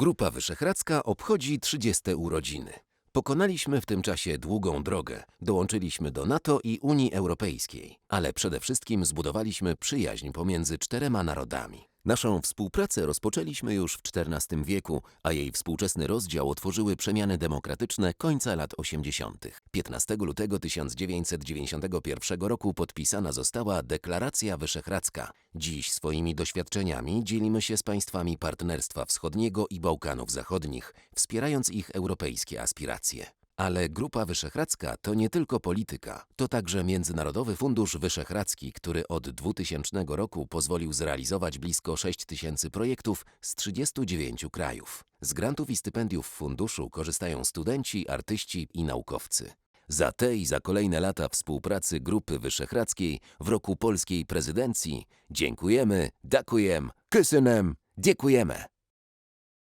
Grupa Wyszehradzka obchodzi 30 urodziny. Pokonaliśmy w tym czasie długą drogę, dołączyliśmy do NATO i Unii Europejskiej, ale przede wszystkim zbudowaliśmy przyjaźń pomiędzy czterema narodami. Naszą współpracę rozpoczęliśmy już w XIV wieku, a jej współczesny rozdział otworzyły przemiany demokratyczne końca lat 80. 15 lutego 1991 roku podpisana została Deklaracja Wyszehradzka. Dziś swoimi doświadczeniami dzielimy się z państwami Partnerstwa Wschodniego i Bałkanów Zachodnich, wspierając ich europejskie aspiracje. Ale Grupa Wyszehradzka to nie tylko polityka, to także Międzynarodowy Fundusz Wyszehradzki, który od 2000 roku pozwolił zrealizować blisko 6 tysięcy projektów z 39 krajów. Z grantów i stypendiów funduszu korzystają studenci, artyści i naukowcy. Za te i za kolejne lata współpracy Grupy Wyszehradzkiej w roku polskiej prezydencji dziękujemy, dakujem, kysynem, dziękujemy.